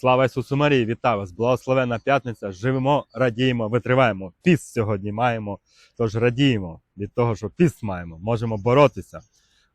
Слава Ісусу Марії, вітаю вас! Благословена п'ятниця. Живемо, радіємо, витриваємо. Піс сьогодні маємо. Тож радіємо від того, що піс маємо. Можемо боротися,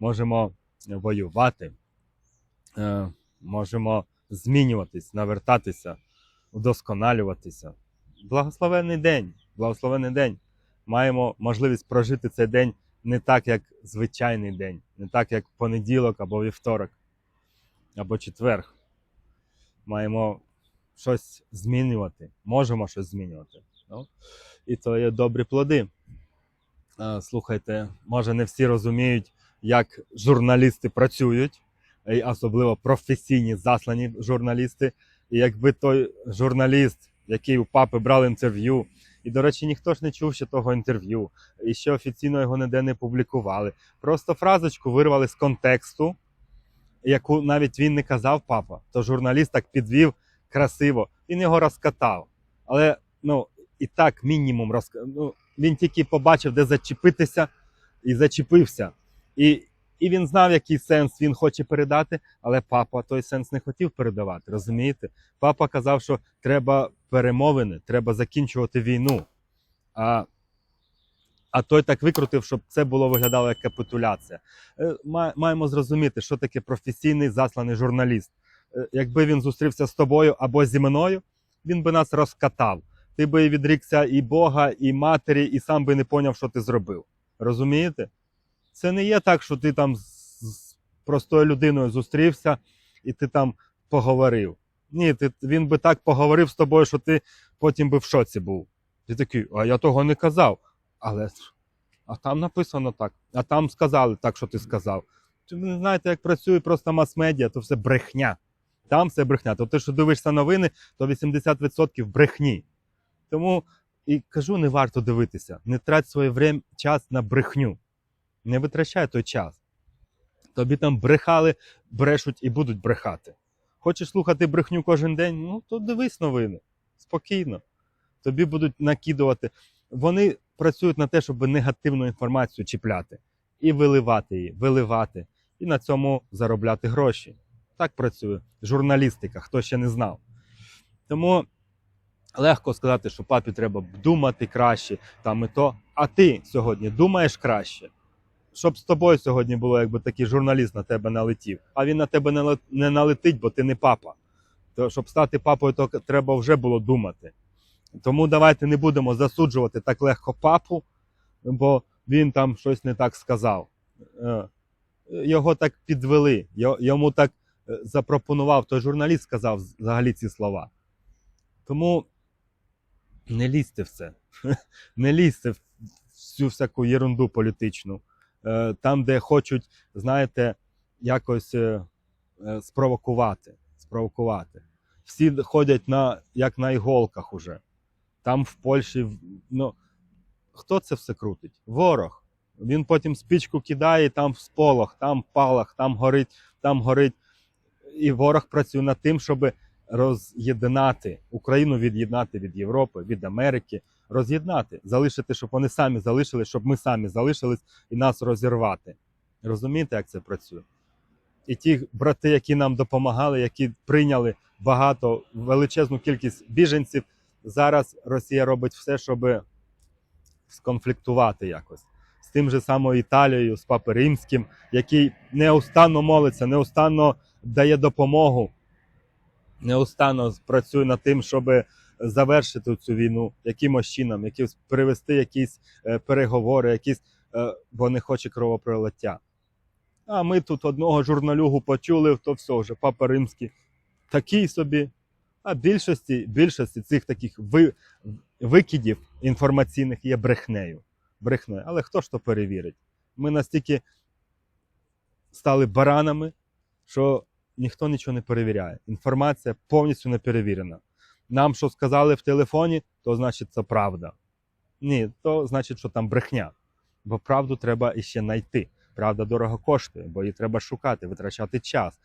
можемо воювати, е, можемо змінюватись, навертатися, удосконалюватися. Благословенний день, благословенний день. Маємо можливість прожити цей день не так, як звичайний день, не так, як понеділок або вівторок, або четверг маємо щось змінювати, можемо щось змінювати. Ну, і то є добрі плоди. Слухайте, може не всі розуміють, як журналісти працюють, і особливо професійні заслані журналісти. І якби той журналіст, який у папи брав інтерв'ю, і, до речі, ніхто ж не чув ще того інтерв'ю, і ще офіційно його ніде не публікували. Просто фразочку вирвали з контексту, яку навіть він не казав папа, то журналіст так підвів красиво, він його розкатав. Але ну, і так мінімум розк... ну, він тільки побачив, де зачепитися, і зачепився. І, і він знав, який сенс він хоче передати, але папа той сенс не хотів передавати. Розумієте? Папа казав, що треба перемовини, треба закінчувати війну. А а той так викрутив, щоб це було виглядало як капітуляція. Е, Маємо зрозуміти, що таке професійний засланий журналіст. Е, Якби він зустрівся з тобою або зі мною, він би нас розкатав. Ти би відрікся і Бога, і матері, і сам би не поняв, що ти зробив. Розумієте? Це не є так, що ти там з простою людиною зустрівся і ти там поговорив. Ні, ти, він би так поговорив з тобою, що ти потім би в шоці був. Ти такий, а я того не казав. Але ж, а там написано так, а там сказали так, що ти сказав. Чи ви не знаєте, як працює просто мас-медіа, то все брехня. Там все брехня. То ти, що дивишся новини, то 80% брехні. Тому і кажу, не варто дивитися. Не трать своє время, час на брехню. Не витрачай той час. Тобі там брехали, брешуть і будуть брехати. Хочеш слухати брехню кожен день? Ну то дивись новини. Спокійно. Тобі будуть накидувати. Вони працюють на те, щоб негативну інформацію чіпляти і виливати її, виливати, і на цьому заробляти гроші. Так працює журналістика, хто ще не знав. Тому легко сказати, що папі треба думати краще, там і то. А ти сьогодні думаєш краще. Щоб з тобою сьогодні було, якби такий журналіст на тебе налетів, а він на тебе не налетить, бо ти не папа. То щоб стати папою, то треба вже було думати. Тому давайте не будемо засуджувати так легко папу, бо він там щось не так сказав. Е, Його так підвели, йому так е, запропонував той журналіст, сказав взагалі ці слова. Тому не лізьте в це. Не лізьте в цю всяку єрунду політичну. Е, Там, де хочуть, знаєте, якось спровокувати. спровокувати. Всі ходять на, як на іголках уже. Там в Польщі, ну, хто це все крутить? Ворог. Він потім спічку кидає, там в сполох, там палах, там горить, там горить. І ворог працює над тим, щоб роз'єднати Україну від'єднати від Європи, від Америки, роз'єднати, залишити, щоб вони самі залишились, щоб ми самі залишились і нас розірвати. Розумієте, як це працює? І ті брати, які нам допомагали, які прийняли багато величезну кількість біженців, зараз Росія робить все, щоб сконфліктувати якось з тим же самою Італією, з Папи Римським, який неустанно молиться, неустанно дає допомогу, неустанно працює над тим, щоб завершити цю війну якимось чином, якимось привести якісь е, переговори, якісь, е, бо не хоче кровопролиття. А ми тут одного журналюгу почули, то все вже Папа Римський такий собі. А більшості, більшості цих таких ви, викидів інформаційних є брехнею. брехнею. Але хто ж то перевірить? Ми настільки стали баранами, що ніхто нічого не перевіряє. Інформація повністю не перевірена. Нам що сказали в телефоні, то значить це правда. Ні, то значить, що там брехня. Бо правду треба іще знайти. Правда дорого коштує, бо її треба шукати, витрачати час.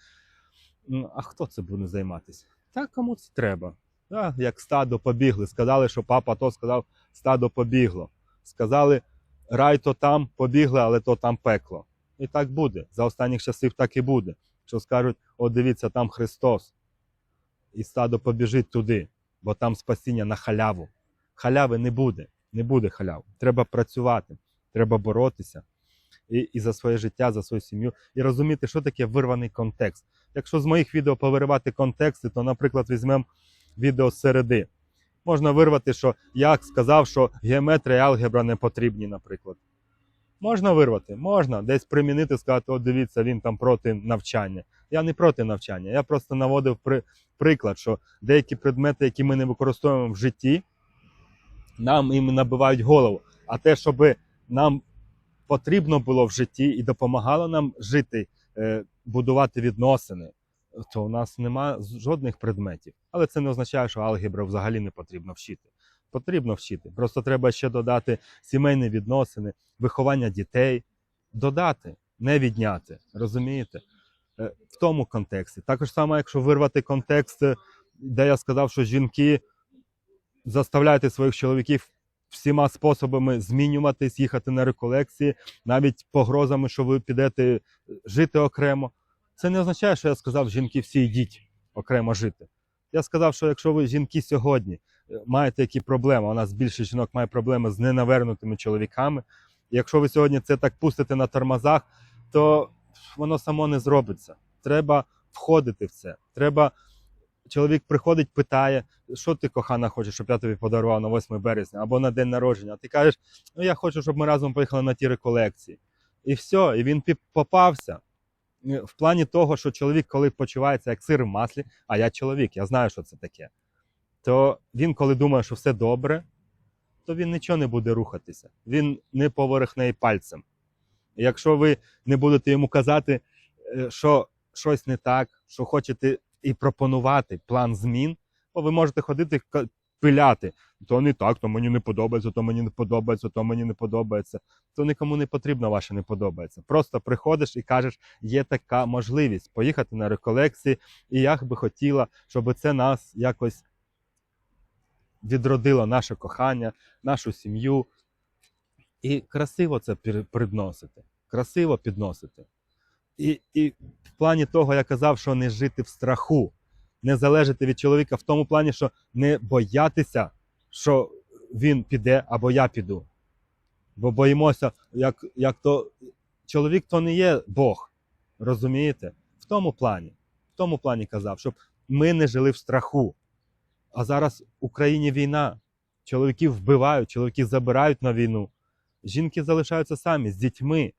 Ну, А хто це буде займатися? Та кому це треба? А, як стадо побігли. Сказали, що папа то сказав, стадо побігло. Сказали, рай то там побігли, але то там пекло. І так буде. За останніх часів так і буде. Що скажуть, о, дивіться, там Христос. і стадо побіжить туди, бо там спасіння на халяву. Халяви не буде, не буде халяв. Треба працювати, треба боротися і, і за своє життя, за свою сім'ю, і розуміти, що таке вирваний контекст. Якщо з моїх відео повиривати контексти, то, наприклад, візьмемо відео з середи. Можна вирвати, що я сказав, що геометрія і алгебра не потрібні, наприклад. Можна вирвати, можна десь примінити, сказати, от дивіться, він там проти навчання. Я не проти навчання. Я просто наводив при, приклад, що деякі предмети, які ми не використовуємо в житті, нам їм набивають голову. А те, щоб нам потрібно було в житті і допомагало нам жити, е, будувати відносини, то у нас нема жодних предметів. Але це не означає, що алгебру взагалі не потрібно вчити. Потрібно вчити. Просто треба ще додати сімейні відносини, виховання дітей, додати, не відняти. Розумієте? Е, В тому контексті. Також саме, якщо вирвати контекст, е, де я сказав, що жінки заставляйте своїх чоловіків всіма способами змінюватись, їхати на реколекції, навіть погрозами, що ви підете жити окремо. Це не означає, що я сказав, жінки всі йдіть окремо жити. Я сказав, що якщо ви жінки сьогодні е, маєте які проблеми, у нас більше жінок має проблеми з ненавернутими чоловіками. Якщо ви сьогодні це так пустите на тормозах, то воно само не зробиться. Треба входити в це. Треба. Чоловік приходить, питає, що ти, кохана, хочеш, щоб я тобі подарував на 8 березня або на день народження. А ти кажеш, ну я хочу, щоб ми разом поїхали на ті реколекції. І все, і він попався. В плані того, що чоловік, коли почувається як сир в маслі, а я чоловік, я знаю, що це таке. То він, коли думає, що все добре, то він нічого не буде рухатися. Він не поверхне й пальцем. І якщо ви не будете йому казати, е, що щось не так, що хочете і пропонувати план змін, бо ви можете ходити пиляти. То не так, то мені не подобається, то мені не подобається, то мені не подобається. То нікому не потрібно ваше не подобається. Просто приходиш і кажеш, є така можливість поїхати на реколекції, і я би хотіла, щоб це нас якось відродило наше кохання, нашу сім'ю. І красиво це підносити. Красиво підносити. І, і в плані того я казав, що не жити в страху, не залежати від чоловіка в тому плані, що не боятися, що він піде або я піду. Бо боїмося, як, як то чоловік то не є Бог. Розумієте? В тому плані. В тому плані казав, щоб ми не жили в страху. А зараз в Україні війна. Чоловіків вбивають, чоловіки забирають на війну. Жінки залишаються самі з дітьми.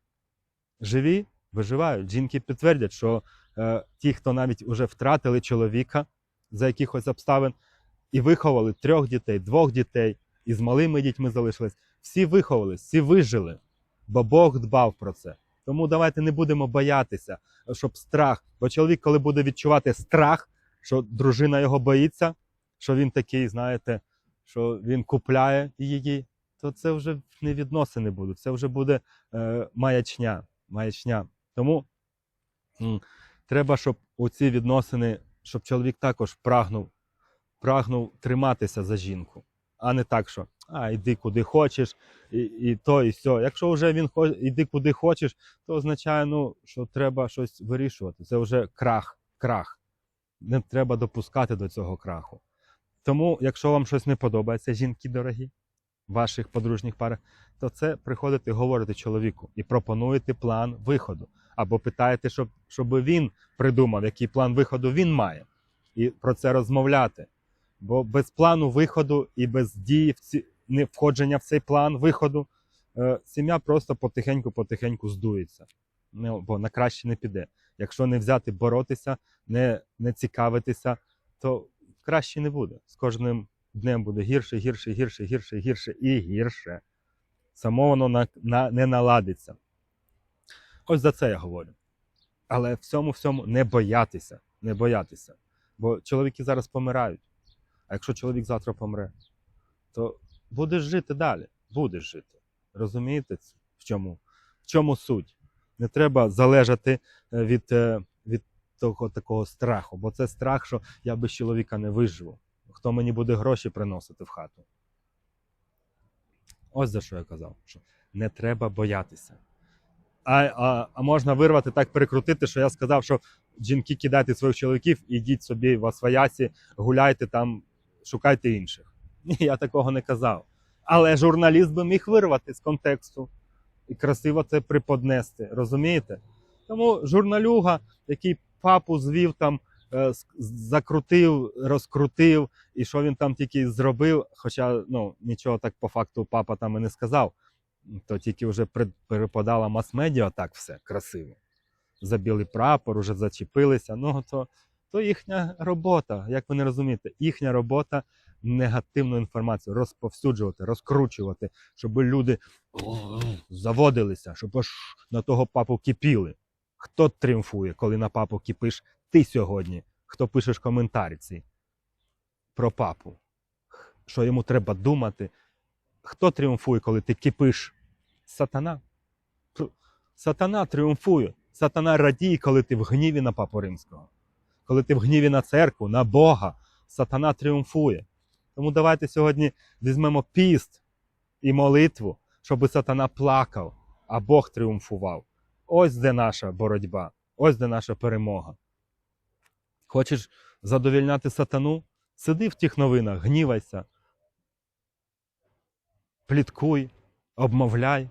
Живі, виживають. Жінки підтвердять, що е, ті, хто навіть вже втратили чоловіка за якихось обставин, і виховали трьох дітей, двох дітей, і з малими дітьми залишились, всі виховались, всі вижили, бо Бог дбав про це. Тому давайте не будемо боятися, щоб страх. Бо чоловік, коли буде відчувати страх, що дружина його боїться, що він такий, знаєте, що він купляє її, то це вже не відносини будуть, це вже буде е, маячня. маячня. Тому м, треба, щоб у ці відносини, щоб чоловік також прагнув, прагнув триматися за жінку, а не так, що а, йди куди хочеш, і, і то, і сьо. Якщо вже він хо, йди куди хочеш, то означає, ну, що треба щось вирішувати. Це вже крах, крах. Не треба допускати до цього краху. Тому, якщо вам щось не подобається, жінки дорогі, ваших подружніх парах, то це приходите говорити чоловіку і пропонуєте план виходу. Або питаєте, щоб, щоб він придумав, який план виходу він має, і про це розмовляти. Бо без плану виходу і без дії в ці, не входження в цей план виходу, е, сім'я просто потихеньку-потихеньку здується. Ну, бо на краще не піде. Якщо не взяти боротися, не, не цікавитися, то краще не буде. З кожним днем буде гірше, гірше, гірше, гірше, гірше і гірше. Само воно на, на, не наладиться. Ось за це я говорю. Але всьому всьому не боятися, не боятися. Бо чоловіки зараз помирають. А якщо чоловік завтра помре, то будеш жити далі. Будеш жити. Розумієте, в чому, в чому суть? Не треба залежати е, від, е, від того такого страху, бо це страх, що я без чоловіка не виживу. Хто мені буде гроші приносити в хату? Ось за що я казав, що не треба боятися. А, а, а можна вирвати так перекрутити, що я сказав, що жінки кидайте своїх чоловіків, ідіть собі в Освоясі, гуляйте там, шукайте інших. Ні, я такого не казав. Але журналіст би міг вирвати з контексту і красиво це приподнести. Розумієте? Тому журналюга, який папу звів там, е, закрутив, розкрутив, і що він там тільки зробив, хоча ну, нічого так по факту папа там і не сказав, то тільки вже перепадала мас-медіа так все красиво. За білий прапор, уже зачепилися. Ну, то, то їхня робота, як ви не розумієте, їхня робота негативну інформацію розповсюджувати, розкручувати, щоб люди заводилися, щоб аж на того папу кипіли. Хто тріумфує, коли на папу кипиш ти сьогодні? Хто пишеш коментарі ці про папу? Що йому треба думати? Хто тріумфує, коли ти кипиш? Сатана. Сатана тріумфує. Сатана радіє, коли ти в гніві на папу римського. Коли ти в гніві на церкву, на Бога. Сатана тріумфує. Тому давайте сьогодні візьмемо піст і молитву, щоб сатана плакав, а Бог тріумфував. Ось де наша боротьба, ось де наша перемога. Хочеш задовільняти сатану? Сиди в тих новинах, гнівайся, пліткуй, обмовляй.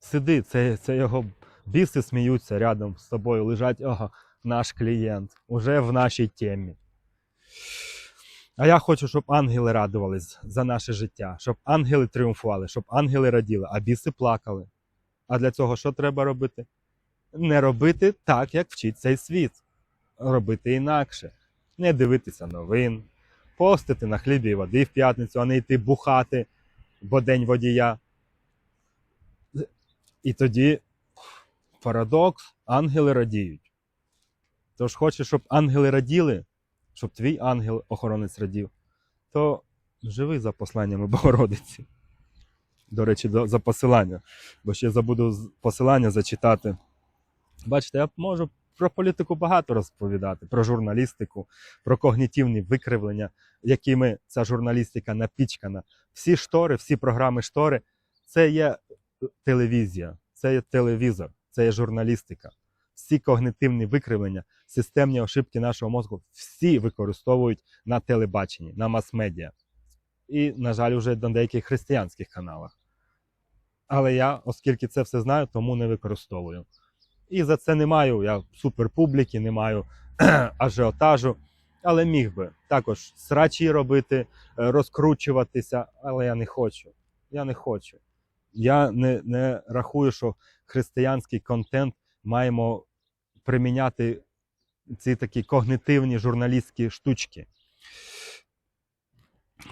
Сиди, це, це його біси сміються рядом з тобою, лежать, ого, наш клієнт, уже в нашій темі. А я хочу, щоб ангели радувались за наше життя, щоб ангели тріумфували, щоб ангели раділи, а біси плакали. А для цього що треба робити? Не робити так, як вчить цей світ. Робити інакше. Не дивитися новин, постити на хлібі і води в п'ятницю, а не йти бухати, бо день водія. І тоді парадокс, ангели радіють. Тож хочеш, щоб ангели раділи, щоб твій ангел-охоронець радів, то живи за посланнями Богородиці. До речі, за посилання. Бо ще забуду посилання зачитати. Бачите, я можу про політику багато розповідати, про журналістику, про когнітивні викривлення, якими ця журналістика напічкана. Всі штори, всі програми штори це є телевізія, це є телевізор, це є журналістика. Всі когнитивні викривлення, системні ошибки нашого мозку, всі використовують на телебаченні, на мас-медіа. І, на жаль, вже на деяких християнських каналах. Але я, оскільки це все знаю, тому не використовую. І за це не маю я суперпубліки, не маю ажіотажу. Але міг би також срачі робити, е, розкручуватися, але я не хочу. Я не хочу. Я не, не рахую, що християнський контент маємо приміняти ці такі когнитивні журналістські штучки.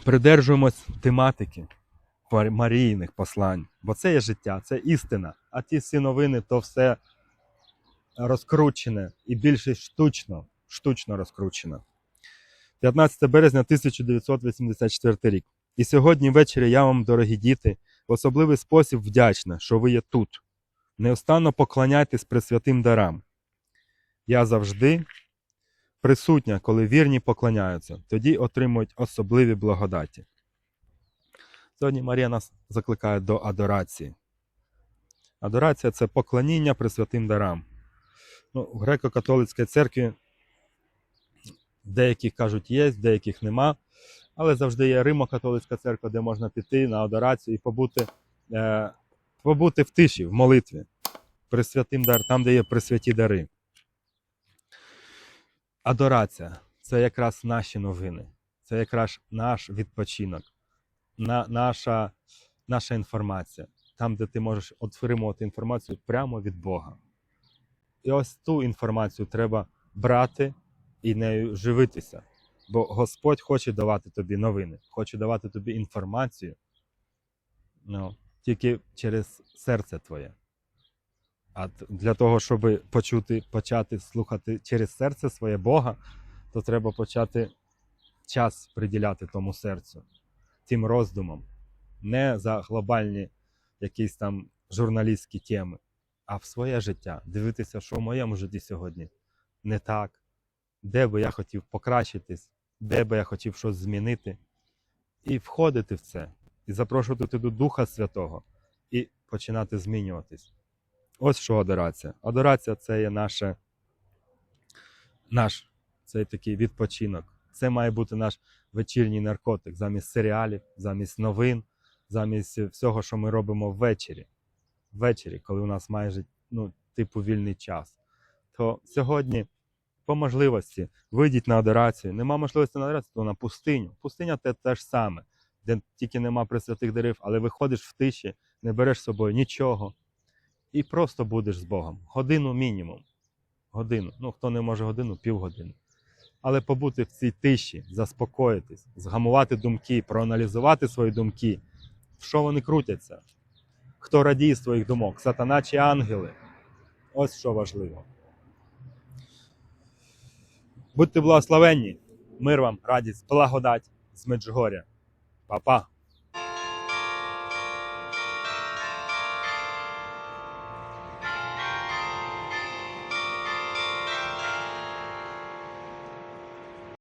Придержуємось тематики марійних послань, бо це є життя, це істина. А ті всі новини то все розкручене і більше штучно, штучно розкручено. 15 березня 1984 рік. І сьогодні ввечері я вам, дорогі діти, в особливий спосіб вдячна, що ви є тут. Неустанно поклоняйтесь пресвятим дарам. Я завжди присутня, коли вірні поклоняються, тоді отримують особливі благодаті. Сьогодні Марія нас закликає до адорації. Адорація це поклоніння пресвятим дарам. Ну, в греко-католицькій церкві деяких кажуть є, деяких нема. Але завжди є Римо-католицька церква, де можна піти на адорацію і побути, е, побути в тиші, в молитві. Пресвятим дар, там, де є пресвяті дари. Адорація це якраз наші новини, це якраз наш відпочинок, на, наша, наша інформація, там, де ти можеш отримувати інформацію прямо від Бога. І ось ту інформацію треба брати і нею живитися. Бо Господь хоче давати тобі новини, хоче давати тобі інформацію ну, тільки через серце твоє. А для того, щоб почути, почати слухати через серце своє Бога, то треба почати час приділяти тому серцю, тим роздумам, не за глобальні якісь там журналістські теми, а в своє життя. Дивитися, що в моєму житті сьогодні не так, де би я хотів покращитись, де би я хотів щось змінити, і входити в це, і запрошувати туди Духа Святого, і починати змінюватись. Ось що адорація. Адорація це є наше, наш цей такий відпочинок. Це має бути наш вечірній наркотик замість серіалів, замість новин, замість всього, що ми робимо ввечері. Ввечері, коли у нас майже ну, типу вільний час. То сьогодні, по можливості, вийдіть на адорацію. Нема можливості на адорацію, то на пустиню. Пустиня те, те ж саме, де тільки нема присвятих дерев, але виходиш в тиші, не береш з собою нічого. І просто будеш з Богом. Годину мінімум. Годину. Ну, хто не може годину, півгодини. Але побути в цій тиші, заспокоїтись, згамувати думки, проаналізувати свої думки, в що вони крутяться, хто радіє з твоїх думок, сатана чи ангели. Ось що важливо. Будьте благословенні, мир вам, радість, благодать з Меджгоря. Па-па!